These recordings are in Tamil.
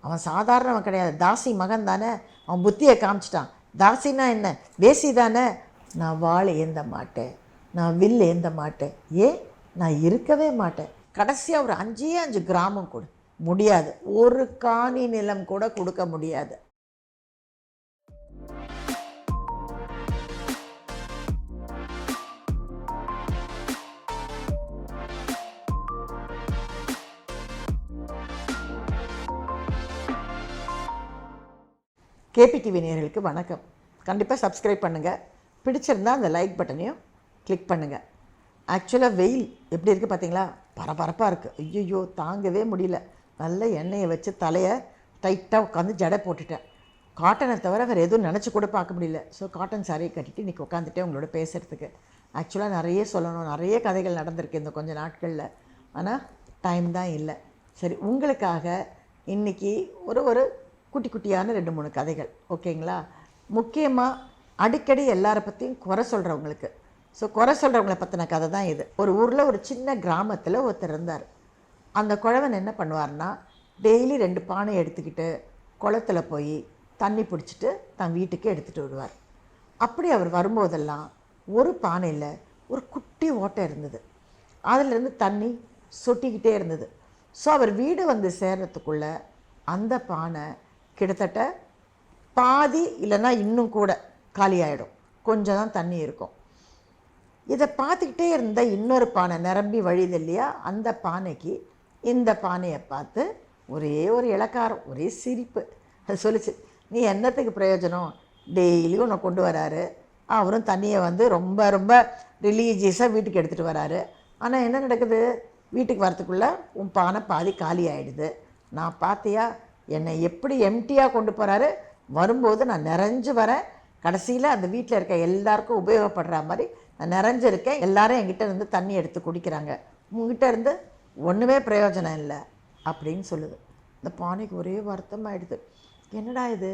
அவன் சாதாரணவன் கிடையாது. தாசி மகன் தானே? அவன் புத்தியை காமிச்சிட்டான். தாசினா என்ன? வேசி தானே? நான் வாள் ஏந்த மாட்டேன். நான் வில் ஏந்த மாட்டேன். ஏன் நான் இருக்கவே மாட்டேன். கடைசியாக ஒரு அஞ்சே அஞ்சு கிராமம் கொடு. முடியாது. ஒரு காணி நிலம் கூட கொடுக்க முடியாது. கேபிடிவி நேர்களுக்கு வணக்கம். கண்டிப்பாக சப்ஸ்கிரைப் பண்ணுங்கள் பிடிச்சிருந்தா அந்த லைக் பட்டனையும் கிளிக் பண்ணுங்கள் ஆக்சுவலாக வெயில் எப்படி இருக்குது பார்த்தீங்களா பரபரப்பாக இருக்குது ஐயோ தாங்கவே முடியல. நல்ல எண்ணெயை வச்சு தலையை டைட்டாக உட்காந்து ஜடை போட்டுட்டேன். காட்டனை தவிர வேறு எதுவும் நினச்சி கூட பார்க்க முடியல. ஸோ காட்டன் சாரியை கட்டிட்டு இன்றைக்கி உட்காந்துட்டே உங்களோட பேசுகிறதுக்கு ஆக்சுவலாக நிறைய சொல்லணும். நிறைய கதைகள் நடந்திருக்கு இந்த கொஞ்ச நாட்களில். ஆனால் டைம் தான் இல்லை. சரி உங்களுக்காக இன்றைக்கி ஒரு ஒரு குட்டி குட்டியான ரெண்டு மூணு கதைகள் ஓகேங்களா? முக்கியமாக அடிக்கடி எல்லாரை பற்றியும் குறை சொல்கிறவங்களுக்கு ஸோ குறை சொல்கிறவங்கள பற்றின கதை தான் இது. ஒரு ஊரில் ஒரு சின்ன கிராமத்தில் ஒருத்தர் இருந்தார். அந்த குழவன் என்ன பண்ணுவார்னா டெய்லி ரெண்டு பானை எடுத்துக்கிட்டு குளத்துல போய் தண்ணி பிடிச்சிட்டு தன் வீட்டுக்கு எடுத்துகிட்டு விடுவார் அப்படி அவர் வரும்போதெல்லாம் ஒரு பானையில் ஒரு குட்டி ஓட்டை இருந்தது. அதிலிருந்து தண்ணி சொட்டிக்கிட்டே இருந்தது. ஸோ அவர் வீடு வந்து சேர்றதுக்குள்ளே அந்த பானை கிட்டத்தட்ட பாதி இல்லைன்னா இன்னும் கூட காலியாயிடும். கொஞ்சம் தான் தண்ணி இருக்கும். இதை பார்த்துக்கிட்டே இருந்த இன்னொரு பானை நிரம்பி வழியுது இல்லையா? அந்த பானைக்கு இந்த பானையை பார்த்து ஒரே ஒரு இளக்காரம் ஒரே சிரிப்பு. அது சொல்லிச்சு நீ என்னத்துக்கு பிரயோஜனம்? டெய்லியும் உன்னை கொண்டு வராரு. அவரும் தண்ணியை வந்து ரொம்ப ரொம்ப ரிலீஜியஸாக வீட்டுக்கு எடுத்துகிட்டு வராரு. ஆனால் என்ன நடக்குது? வீட்டுக்கு வரத்துக்குள்ளே உன் பானை பாதி காலி ஆகிடுது நான் பார்த்தியா? என்னை எப்படி எம்டியாக கொண்டு போகிறாரு வரும்போது நான் நிறைஞ்சு வரேன். கடைசியில் அந்த வீட்டில் இருக்க எல்லாருக்கும் உபயோகப்படுற மாதிரி நான் நிறைஞ்சிருக்கேன். எல்லாரும் என்கிட்ட இருந்து தண்ணி எடுத்து குடிக்கிறாங்க. உங்ககிட்ட இருந்து ஒன்றுமே பிரயோஜனம் இல்லை அப்படின்னு சொல்லுது. இந்த பானைக்கு ஒரே வருத்தமாகிடுது என்னடா இது?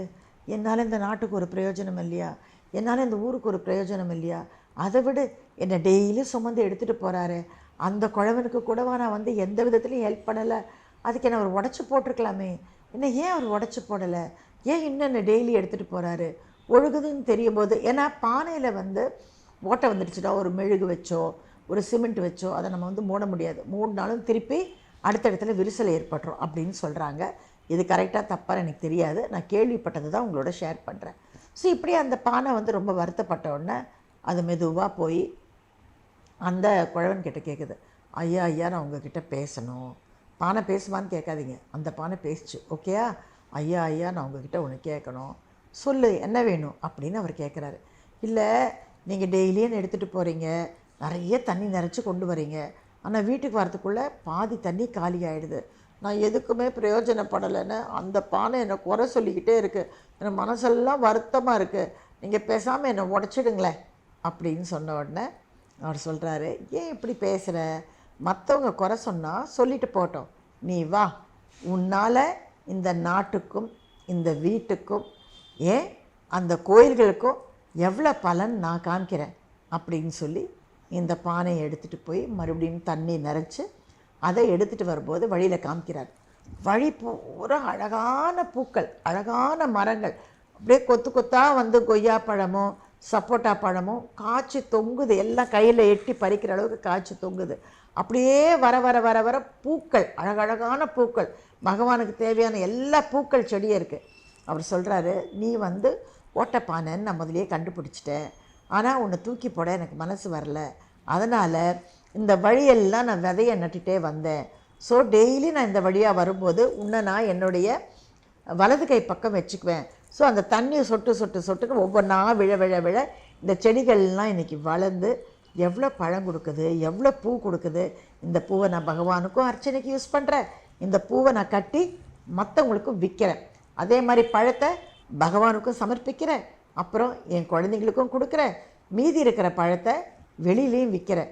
என்னால் இந்த நாட்டுக்கு ஒரு பிரயோஜனம் இல்லையா? என்னால் இந்த ஊருக்கு ஒரு பிரயோஜனம் இல்லையா? அதை விட. என்னை டெய்லி சுமந்து எடுத்துகிட்டு போகிறாரு அந்த குழவனுக்கு கூடவா நான் வந்து எந்த விதத்துலையும் ஹெல்ப் பண்ணலை. அதுக்கு என்ன ஒரு உடச்சி போட்டிருக்கலாமே. என்ன ஏன் அவர் உடச்சி போடலை? ஏன் இன்னென்ன டெய்லி எடுத்துகிட்டு போகிறாரு ஒழுகுதுன்னு தெரியும் போது ஏன்னா பானையில் வந்து ஓட்டை வந்துடுச்சுட்டா ஒரு மெழுகு வச்சோ ஒரு சிமெண்ட் வச்சோ அதை நம்ம வந்து மூட முடியாது. மூடினாலும் திருப்பி அடுத்த இடத்துல விரிசல் ஏற்பட்டுரும் அப்படின்னு சொல்கிறாங்க இது கரெக்டாக தப்பாக எனக்கு தெரியாது. நான் கேள்விப்பட்டது தான் உங்களோட ஷேர் பண்ணுறேன் ஸோ இப்படி அந்த பானை வந்து ரொம்ப வருத்தப்பட்ட உடனே அது மெதுவாக போய் அந்த குழவன் கிட்டே கேட்குது ஐயா ஐயா நான் உங்ககிட்ட பேசணும். பானை பேசுமான்னு கேட்காதீங்க. அந்த பானை பேசுச்சு. ஓகேயா? ஐயா ஐயா நான் உங்ககிட்ட ஒன்று கேட்கணும். சொல்லு என்ன வேணும்? அப்படின்னு அவர் கேட்குறாரு. இல்லை நீங்கள் டெய்லியும் எடுத்துகிட்டு போகிறீங்க நிறைய தண்ணி நிறச்சி கொண்டு வரீங்க. ஆனால் வீட்டுக்கு வரத்துக்குள்ளே பாதி தண்ணி காலி ஆகிடுது நான் எதுக்குமே பிரயோஜனப்படலைன்னு அந்த பானை என்னை குறை சொல்லிக்கிட்டே இருக்குது எனக்கு மனசெல்லாம் வருத்தமாக இருக்குது நீங்கள் பேசாமல் என்னை உடச்சிடுங்களேன் அப்படின்னு சொன்ன உடனே அவர் சொல்கிறாரு ஏன் இப்படி பேசுகிற மற்றவங்க குறை சொன்னால் சொல்லிட்டு போட்டோம் நீ வா. உன்னால் இந்த நாட்டுக்கும் இந்த வீட்டுக்கும் ஏன்? அந்த கோயில்களுக்கும் எவ்வளோ பலன் நான் காமிக்கிறேன் அப்படின்னு சொல்லி இந்த பானையை எடுத்துகிட்டு போய் மறுபடியும் தண்ணி நிறைச்சி அதை எடுத்துகிட்டு வரும்போது வழியில் காமிக்கிறார். வழி பூரா அழகான பூக்கள் அழகான மரங்கள் அப்படியே கொத்து கொத்தாக வந்து கொய்யா பழமும் சப்போட்டா பழமும் காய்ச்சி தொங்குது. எல்லாம் கையில் எட்டி பறிக்கிற அளவுக்கு காய்ச்சி தொங்குது. அப்படியே வர வர வர வர பூக்கள் அழகழகான பூக்கள். பகவானுக்கு தேவையான எல்லா பூக்கள் செடியும் இருக்குது அவர் சொல்கிறாரு நீ வந்து ஓட்டப்பானைன்னு நான் முதலையே கண்டுபிடிச்சிட்டேன். ஆனால் உன்னை தூக்கி போட எனக்கு மனசு வரல. அதனால் இந்த வழியெல்லாம் நான் விதையை நட்டுகிட்டே வந்தேன். ஸோ டெய்லி நான் இந்த வழியாக வரும்போது உன்னை நான் என்னுடைய வலது கை பக்கம் வச்சுக்குவேன். ஸோ அந்த தண்ணி சொட்டு சொட்டு சொட்டுன்னு ஒவ்வொன்றா விழ விழ விழ இந்த செடிகள்லாம் இன்றைக்கி வளர்ந்து எவ்வளோ பழம் கொடுக்குது எவ்வளோ பூ கொடுக்குது. இந்த பூவை நான் பகவானுக்கும் அர்ச்சனைக்கு யூஸ் பண்ணுறேன் இந்த பூவை நான் கட்டி மற்றவங்களுக்கும் விற்கிறேன் அதே மாதிரி பழத்தை பகவானுக்கும் சமர்ப்பிக்கிறேன். அப்புறம் என் குழந்தைங்களுக்கும் கொடுக்குறேன். மீதி இருக்கிற பழத்தை வெளியிலையும் விற்கிறேன்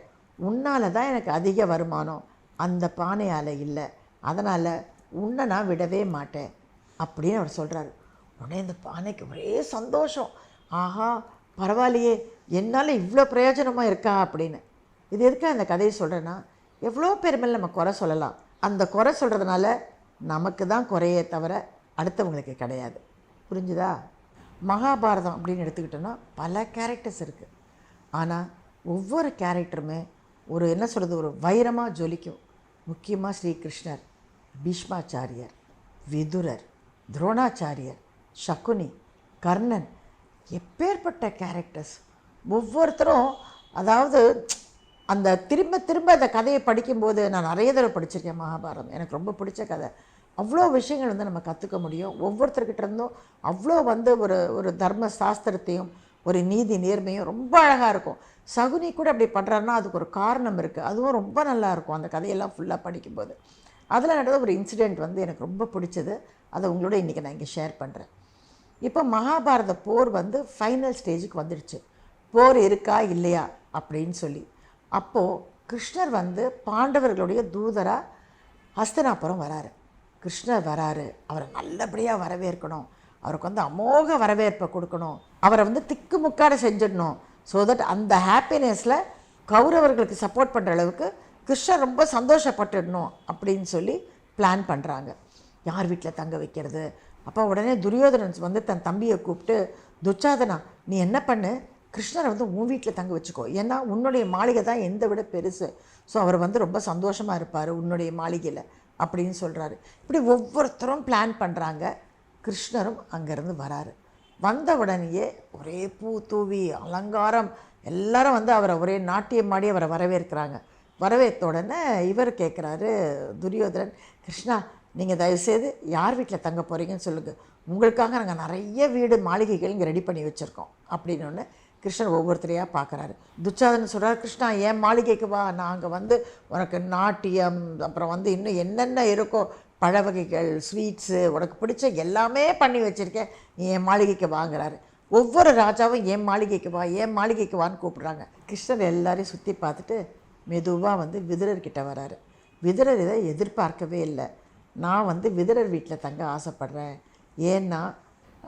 உன்னால் தான் எனக்கு அதிக வருமானம். அந்த பானையால் இல்லை. அதனால் உன்னை நான் விடவே மாட்டேன். அப்படின்னு அவர் சொல்கிறாரு உடனே இந்த பானைக்கு ஒரே சந்தோஷம். ஆஹா பரவாயில்லையே என்னால் இவ்வளோ பிரயோஜனமாக இருக்கா அப்படின்னு. இது எதுக்கு அந்த கதையை சொல்கிறேன்னா எவ்வளோ பேர் மேலே நம்ம குறை சொல்லலாம். அந்த குறை சொல்கிறதுனால நமக்கு தான் குறையே தவிர அடுத்தவங்களுக்கு கிடையாது. புரிஞ்சுதா? மகாபாரதம் அப்படின்னு எடுத்துக்கிட்டோன்னா பல கேரக்டர்ஸ் இருக்குது ஆனால் ஒவ்வொரு கேரக்டருமே ஒரு என்ன சொல்கிறது ஒரு வைரமாக ஜொலிக்கும். முக்கியமாக ஸ்ரீகிருஷ்ணர் பீஷ்மாச்சாரியர் விதுரர் துரோணாச்சாரியர் சகுனி கர்ணன் எப்பேற்பட்ட கேரக்டர்ஸ் ஒவ்வொருத்தரும் அதாவது அந்த திரும்ப திரும்ப அந்த கதையை படிக்கும்போது நான் நிறைய தடவை படிச்சிருக்கேன் மகாபாரதம். எனக்கு ரொம்ப பிடிச்ச கதை. அவ்வளோ விஷயங்கள் வந்து நம்ம கற்றுக்க முடியும். ஒவ்வொருத்தர்கிட்ட இருந்தும் அவ்வளோ வந்து ஒரு ஒரு தர்ம சாஸ்திரத்தையும் ஒரு நீதி நேர்மையும் ரொம்ப அழகாக இருக்கும். சகுனி கூட அப்படி பண்ணுறாருன்னா அதுக்கு ஒரு காரணம் இருக்குது அதுவும் ரொம்ப நல்லா இருக்கும் அந்த கதையெல்லாம் ஃபுல்லாக படிக்கும்போது. அதில் நடந்த ஒரு இன்சிடெண்ட் வந்து எனக்கு ரொம்ப பிடிச்சது. அதை உங்களோட இன்றைக்கி நான் இங்கே ஷேர் பண்ணுறேன் இப்போ மகாபாரத போர் வந்து ஃபைனல் ஸ்டேஜுக்கு வந்துடுச்சு. போர் இருக்கா இல்லையா அப்படின்னு சொல்லி. அப்போது கிருஷ்ணர் வந்து பாண்டவர்களுடைய தூதராக ஹஸ்தனாபுரம் வராரு. கிருஷ்ணர் வராரு. அவரை நல்லபடியாக வரவேற்கணும். அவருக்கு வந்து அமோக வரவேற்பை கொடுக்கணும். அவரை வந்து திக்கு முக்காட செஞ்சிடணும். ஸோ தட் அந்த ஹாப்பினஸில் கௌரவர்களுக்கு சப்போர்ட் பண்ணுற அளவுக்கு கிருஷ்ணர் ரொம்ப சந்தோஷப்பட்டுடணும் அப்படின்னு சொல்லி பிளான் பண்ணுறாங்க யார் வீட்டில் தங்க வைக்கிறது? அப்போ உடனே துரியோதனன் வந்து தன் தம்பியை கூப்பிட்டு துச்சாதனா நீ என்ன பண்ணு? கிருஷ்ணரை வந்து உன் வீட்டில் தங்க வச்சுக்கோ. ஏன்னா உன்னுடைய மாளிகை தான் எந்த விட பெருசு. ஸோ அவர் வந்து ரொம்ப சந்தோஷமாக இருப்பார் உன்னுடைய மாளிகையில் அப்படின்னு சொல்கிறாரு இப்படி ஒவ்வொருத்தரும் பிளான் பண்ணுறாங்க கிருஷ்ணரும் அங்கேருந்து வராரு. வந்த உடனேயே ஒரே பூ தூவி அலங்காரம் எல்லாரும் வந்து அவரை ஒரே நாட்டியமாடி அவரை வரவேற்கிறாங்க. வரவேற்ற உடனே இவர் கேட்குறாரு துரியோதனன் கிருஷ்ணா நீங்கள் தயவுசெய்து யார் வீட்டில் தங்க போகிறீங்கன்னு சொல்லுங்கள் உங்களுக்காக நாங்கள் நிறைய வீடு மாளிகைகள் இங்கே ரெடி பண்ணி வச்சுருக்கோம். அப்படின்னு ஒன்று கிருஷ்ணர் ஒவ்வொருத்தரையாக பார்க்குறாரு துச்சாதன் சொல்கிறார் கிருஷ்ணா என் மாளிகைக்கு வா. நாங்கள் வந்து உனக்கு நாட்டியம் அப்புறம் வந்து இன்னும் என்னென்ன இருக்கோ பழ வகைகள் ஸ்வீட்ஸு உனக்கு பிடிச்ச எல்லாமே பண்ணி வச்சுருக்கேன். நீ என் மாளிகைக்கு வாங்குறாரு. ஒவ்வொரு ராஜாவும் என் மாளிகைக்கு வா என் மாளிகைக்கு வான்னு கூப்பிட்றாங்க. கிருஷ்ணர் எல்லாரையும் சுற்றி பார்த்துட்டு மெதுவாக வந்து விதுரர்கிட்ட வராரு. விதுரர் இதை எதிர்பார்க்கவே இல்லை. நான் வந்து விதுரர் வீட்டில் தங்க ஆசைப்படுறேன். ஏன்னா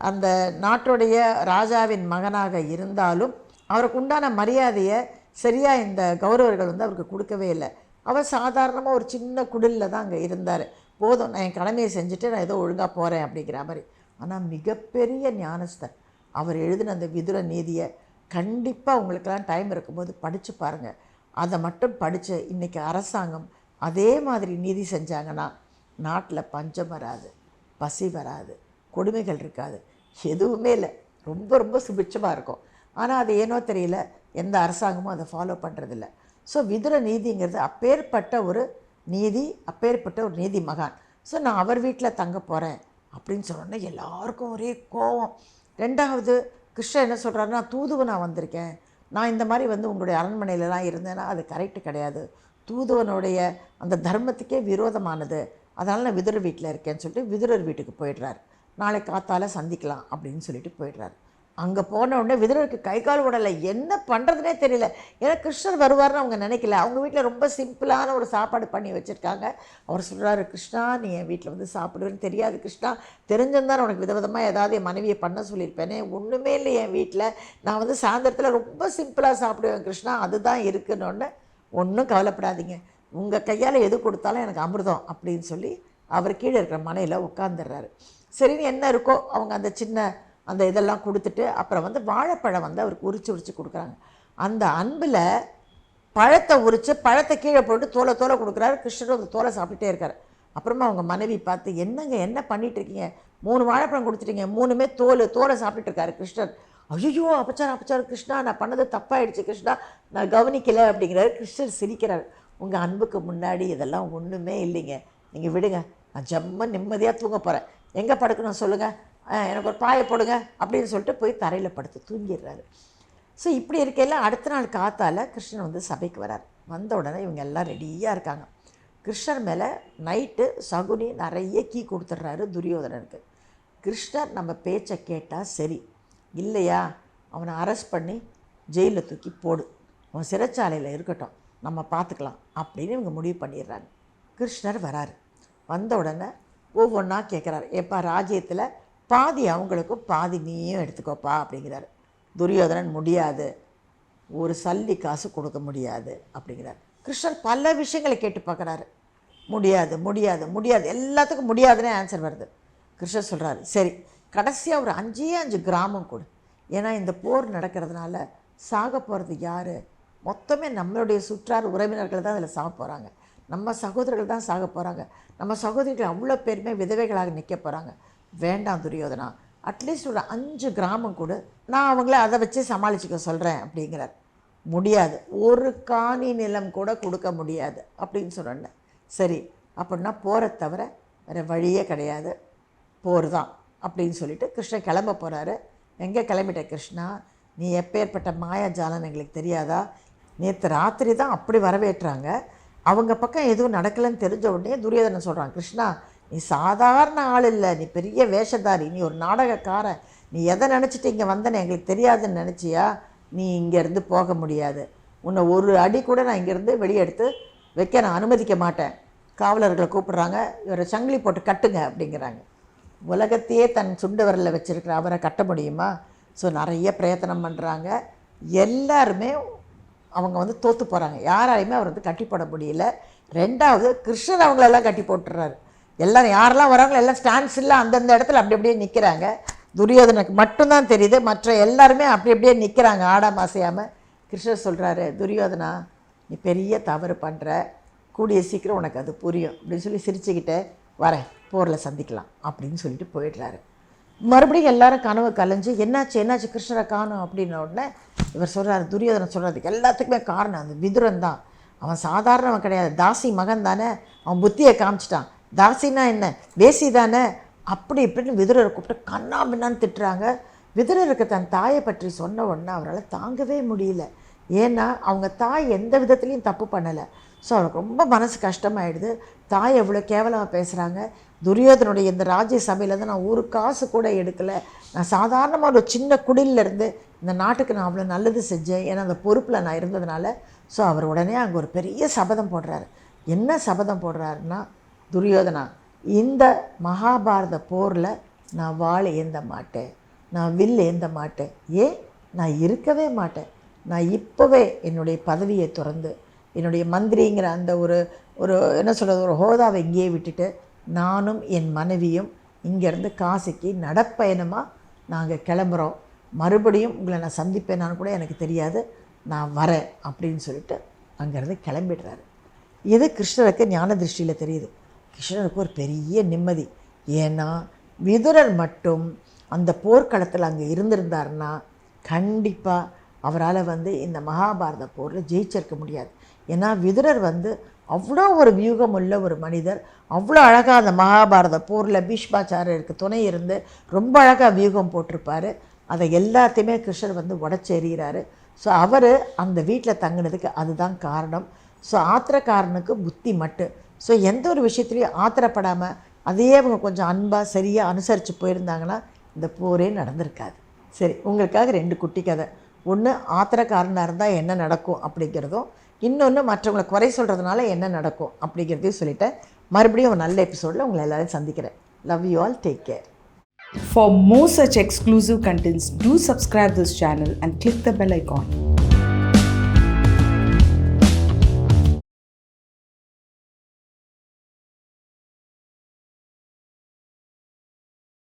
அந்த நாட்டுடைய ராஜாவின் மகனாக இருந்தாலும் அவருக்கு உண்டான மரியாதையை சரியாக இந்த கௌரவர்கள் வந்து அவருக்கு கொடுக்கவே இல்லை. அவர் சாதாரணமாக ஒரு சின்ன குடிலில் தான் அங்கே இருந்தார். போதும் நான் என் கடமையை செஞ்சுட்டு நான் ஏதோ ஒழுங்காக போகிறேன் அப்படிங்கிற மாதிரி. ஆனால் மிகப்பெரிய ஞானஸ்தர். அவர் எழுதின அந்த விதுர நீதியை கண்டிப்பாக உங்களுக்கெல்லாம் டைம் இருக்கும்போது படித்து பாருங்கள் அதை மட்டும் படித்து இன்றைக்கி அரசாங்கம் அதே மாதிரி நீதி செஞ்சாங்கன்னா நாட்டில் பஞ்சம் வராது பசி வராது கொடுமைகள் இருக்காது. எதுவுமே இல்லை. ரொம்ப ரொம்ப சுபிட்சமாக இருக்கும். ஆனால் அது ஏனோ தெரியல. எந்த அரசாங்கமும் அதை ஃபாலோ பண்ணுறதில்ல ஸோ விதுர நீதிங்கிறது அப்பேற்பட்ட ஒரு நீதி அப்பேற்பட்ட ஒரு நீதி மகான். ஸோ நான் அவர் வீட்டில் தங்க போகிறேன் அப்படின்னு சொன்னோன்னே எல்லாருக்கும் ஒரே கோவம். ரெண்டாவது கிருஷ்ணன் என்ன சொல்கிறாருன்னா தூதுவனாக வந்திருக்கேன். நான் இந்த மாதிரி வந்து உங்களுடைய அரண்மனையிலலாம் இருந்தேன்னா அது கரெக்டு கிடையாது. தூதுவனுடைய அந்த தர்மத்துக்கே விரோதமானது. அதனால் நான் விதுரர் வீட்டில் இருக்கேன்னு சொல்லிட்டு விதுரர் வீட்டுக்கு போயிடுறாரு. நாளை காத்தால் சந்திக்கலாம் அப்படின்னு சொல்லிட்டு போயிடுறாரு. அங்கே போன உடனே விதுரருக்கு கை கால் உடலை என்ன பண்ணுறதுனே தெரியல. ஏன்னா கிருஷ்ணர் வருவார்னு அவங்க நினைக்கல. அவங்க வீட்டில் ரொம்ப சிம்பிளான ஒரு சாப்பாடு பண்ணி வச்சுருக்காங்க. அவர் சொல்கிறாரு கிருஷ்ணா நீ என் வீட்டில் வந்து சாப்பிடுவேன்னு தெரியாது கிருஷ்ணா. தெரிஞ்சிருந்தா உனக்கு விதவிதமாக ஏதாவது என் மனைவியை பண்ண சொல்லியிருப்பேனே. ஒன்றுமே இல்லை என் வீட்டில் நான் வந்து சாயந்தரத்தில் ரொம்ப சிம்பிளாக சாப்பிடுவேன் கிருஷ்ணா. அதுதான் இருக்குன்னு ஒன்றும் கவலைப்படாதீங்க. உங்கள் கையால் எது கொடுத்தாலும் எனக்கு அமிர்தம் அப்படின்னு சொல்லி அவர் கீழே இருக்கிற மனையில் உட்காந்துடுறாரு சரின்னு என்ன இருக்கோ அவங்க அந்த சின்ன அந்த இதெல்லாம் கொடுத்துட்டு அப்புறம் வந்து வாழைப்பழம் வந்து அவருக்கு உரிச்சு உரிச்சு கொடுக்குறாங்க. அந்த அன்பில் பழத்தை உரித்து பழத்தை கீழே போட்டு தோலை தோலை கொடுக்குறாரு. கிருஷ்ணரும் அந்த தோலை சாப்பிட்டுட்டே இருக்கார். அப்புறமா அவங்க மனைவி பார்த்து என்னங்க என்ன பண்ணிட்டு இருக்கீங்க? மூணு வாழைப்பழம் கொடுத்துட்டீங்க. மூணுமே தோல் தோலை சாப்பிட்டுட்டு இருக்காரு கிருஷ்ணர். ஐயோ அப்பச்சார் அப்பச்சார் கிருஷ்ணா நான் பண்ணது தப்பாயிடுச்சு கிருஷ்ணா. நான் கவனிக்கலை. அப்படிங்கிறாரு. கிருஷ்ணர் சிரிக்கிறார். உங்கள் அன்புக்கு முன்னாடி இதெல்லாம் ஒன்றுமே இல்லைங்க. நீங்கள் விடுங்க. நான் ஜம்ம நிம்மதியாக தூங்க போகிறேன் எங்கே படுக்கணும் சொல்லுங்கள் எனக்கு ஒரு பாயை போடுங்க அப்படின்னு சொல்லிட்டு போய் தரையில் படுத்து தூங்கிடுறாரு. ஸோ இப்படி இருக்கையில் அடுத்த நாள் காத்தால் கிருஷ்ணன் வந்து சபைக்கு வரார். வந்த உடனே இவங்க எல்லாம் ரெடியாக இருக்காங்க. கிருஷ்ணர் மேலே நைட்டு சகுனி நிறைய கீ கொடுத்துட்றாரு துரியோதனனுக்கு. கிருஷ்ணர் நம்ம பேச்சை கேட்டால் சரி. இல்லையா? அவனை அரெஸ்ட் பண்ணி ஜெயிலில் தூக்கி போடு. அவன் சிறைச்சாலையில் இருக்கட்டும். நம்ம பார்த்துக்கலாம் அப்படின்னு இவங்க முடிவு பண்ணிடுறாங்க. கிருஷ்ணர் வராரு. வந்த உடனே ஒவ்வொன்றா கேட்குறாரு. எப்பா ராஜ்யத்தில் பாதி அவங்களுக்கும் பாதி நீயும் எடுத்துக்கோப்பா அப்படிங்கிறாரு. துரியோதனன் முடியாது. ஒரு சல்லி காசு கொடுக்க முடியாது. அப்படிங்கிறார். கிருஷ்ணர் பல விஷயங்களை கேட்டு பார்க்குறாரு. முடியாது முடியாது முடியாது. எல்லாத்துக்கும் முடியாதுன்னே ஆன்சர் வருது. கிருஷ்ணர் சொல்கிறாரு சரி கடைசியாக ஒரு அஞ்சே அஞ்சு கிராமம் கொடு. ஏன்னா இந்த போர் நடக்கிறதுனால சாக போகிறது யார்? மொத்தமே நம்மளுடைய சுற்றார் உறவினர்கள் தான் அதில் சாக போகிறாங்க நம்ம சகோதரர்கள் தான் சாக போகிறாங்க நம்ம சகோதரிகள் அவ்வளோ பேருமே விதவைகளாக நிற்க போகிறாங்க வேண்டாம் துரியோதனா அட்லீஸ்ட் ஒரு அஞ்சு கிராமம் கூட நான் அவங்கள அதை வச்சு சமாளிச்சுக்க சொல்கிறேன் அப்படிங்கிறார். முடியாது. ஒரு காணி நிலம் கூட கொடுக்க முடியாது அப்படின்னு சொன்னேன் சரி அப்படின்னா போரை தவிர வேறு வழியே கிடையாது. போர் தான் அப்படின்னு சொல்லிட்டு கிருஷ்ணன் கிளம்ப போகிறாரு எங்கே கிளம்பிட்ட கிருஷ்ணா நீ எப்பேற்பட்ட மாயாஜாலம் எங்களுக்கு தெரியாதா? நேற்று ராத்திரி தான் அப்படி வரவேற்றாங்க. அவங்க பக்கம் எதுவும் நடக்கலைன்னு தெரிஞ்ச உடனே துரியோதனன் சொல்கிறான் கிருஷ்ணா நீ சாதாரண ஆள் இல்லை. நீ பெரிய வேஷதாரி. நீ ஒரு நாடகக்காரன் நீ எதை நினச்சிட்டு இங்கே வந்தேன்னு எங்களுக்கு தெரியாதுன்னு நினச்சியா? நீ இங்கேருந்து போக முடியாது. உன்னை ஒரு அடி கூட நான் இங்கேருந்து வெளியெடுத்து வைக்க நான் அனுமதிக்க மாட்டேன். காவலர்களை கூப்பிட்றாங்க. இவரை சங்கிலி போட்டு கட்டுங்க அப்படிங்கிறாங்க. உலகத்தையே தன் சுண்டு வரலில் வச்சுருக்கிற அவரை கட்ட முடியுமா? ஸோ நிறைய பிரயத்தனம் பண்ணுறாங்க எல்லாருமே அவங்க வந்து தோற்று போகிறாங்க யாராலையுமே அவர் வந்து கட்டி போட முடியல. ரெண்டாவது கிருஷ்ணன் அவங்களெல்லாம் கட்டி போட்டுறாரு. எல்லாரும் யாரெல்லாம் வராங்களோ எல்லாம் ஸ்டாண்ட்ஸ் இல்லை அந்தந்த இடத்துல அப்படி அப்படியே நிற்கிறாங்க துரியோதனுக்கு மட்டும்தான் தெரியுது. மற்ற எல்லாருமே அப்படி அப்படியே நிற்கிறாங்க ஆடாம அசையாமல் கிருஷ்ணர் சொல்கிறாரு துரியோதனா நீ பெரிய தவறு பண்ணுற கூடிய சீக்கிரம் உனக்கு அது புரியும். அப்படின்னு சொல்லி சிரிச்சுக்கிட்டே வரேன் போரில் சந்திக்கலாம். அப்படின்னு சொல்லிட்டு போயிடுறாரு. மறுபடியும் எல்லாரும் கனவு கலைஞ்சு என்னாச்சு என்னாச்சு கிருஷ்ணரை காணும்? அப்படின்ன உடனே இவர் சொல்கிறார் துரியோதனன் சொல்கிறதுக்கு எல்லாத்துக்குமே காரணம் அந்த விதுரன் தான். அவன் சாதாரணவன் கிடையாது. தாசி மகன் தானே. அவன் புத்தியை காமிச்சிட்டான். தாசினா என்ன? வேசி தானே. அப்படி இப்படின்னு விதுரரை கூப்பிட்டு கண்ணா பின்னான்னு திட்டுறாங்க. விதுரருக்கு தன் தாயை பற்றி சொன்ன உடனே அவரால் தாங்கவே முடியல. ஏன்னா அவங்க தாய் எந்த விதத்துலேயும் தப்பு பண்ணலை. ஸோ அவருக்கு ரொம்ப மனசு கஷ்டமாயிடுது. தாய் எவ்வளோ கேவலமாக பேசுகிறாங்க துரியோதனுடைய இந்த ராஜ்ய சபையிலேருந்து நான் ஒரு காசு கூட எடுக்கலை. நான் சாதாரணமாக ஒரு சின்ன குடில்ல இருந்து இந்த நாட்டுக்கு நான் அவ்வளோ நல்லது செஞ்சேன். ஏன்னா அந்த பொறுப்பில் நான் இருந்ததுனால ஸோ அவர் உடனே அங்கே ஒரு பெரிய சபதம் போடுறாரு. என்ன சபதம் போடுறாருன்னா துரியோதனா இந்த மகாபாரத போரில் நான் வாள் ஏந்த மாட்டேன். நான் வில் ஏந்த மாட்டேன். ஏன்? நான் இருக்கவே மாட்டேன். நான் இப்போவே என்னுடைய பதவியை திறந்து என்னுடைய மந்திரிங்கிற அந்த ஒரு ஒரு என்ன சொல்கிறது ஒரு ஹோதாவை இங்கேயே விட்டுட்டு நானும் என் மனைவியும் இங்கேருந்து காசிக்கு நடப்பயணமாக நாங்கள் கிளம்புறோம். மறுபடியும் உங்களை நான் சந்திப்பேனான்னு கூட எனக்கு தெரியாது. நான் வரேன் அப்படின்னு சொல்லிட்டு அங்கேருந்து கிளம்பிடுறாரு. இது கிருஷ்ணருக்கு ஞான திருஷ்டியில் தெரியுது. கிருஷ்ணருக்கு ஒரு பெரிய நிம்மதி. ஏன்னா விதுரர் மட்டும் அந்த போர்க்களத்தில் அங்கே இருந்திருந்தாருன்னா கண்டிப்பாக அவரால் வந்து இந்த மகாபாரத போரில் ஜெயிச்சிருக்க முடியாது. ஏன்னா விதுரர் வந்து அவ்வளோ ஒரு வியூகம் உள்ள ஒரு மனிதர். அவ்வளோ அழகாக அந்த மகாபாரத போரில் பீஷ்மாச்சாரியருக்கு துணை இருந்து ரொம்ப அழகாக வியூகம் போட்டிருப்பார். அதை எல்லாத்தையுமே கிருஷ்ணர் வந்து உடச்சி எறிகிறாரு ஸோ அவர் அந்த வீட்டில் தங்கினதுக்கு அதுதான் காரணம். ஸோ ஆத்திரக்காரனுக்கு புத்தி மட்டு. ஸோ எந்த ஒரு விஷயத்துலையும் ஆத்திரப்படாமல் அதையே அவங்க கொஞ்சம் அன்பாக சரியாக அனுசரித்து போயிருந்தாங்கன்னா இந்த போரே நடந்திருக்காது. சரி உங்களுக்காக ரெண்டு குட்டி கதை. ஒன்று ஆத்திரக்காரனாக இருந்தால் என்ன நடக்கும் அப்படிங்கிறதும் இன்னொன்று மற்றவங்களை குறை சொல்கிறதுனால என்ன நடக்கும் அப்படிங்கிறதையும் சொல்லிவிட்டு மறுபடியும் ஒரு நல்ல எபிசோடில் உங்களை எல்லாரையும் சந்திக்கிறேன். Love you all take care For more such exclusive contents, do subscribe this channel and click the bell icon.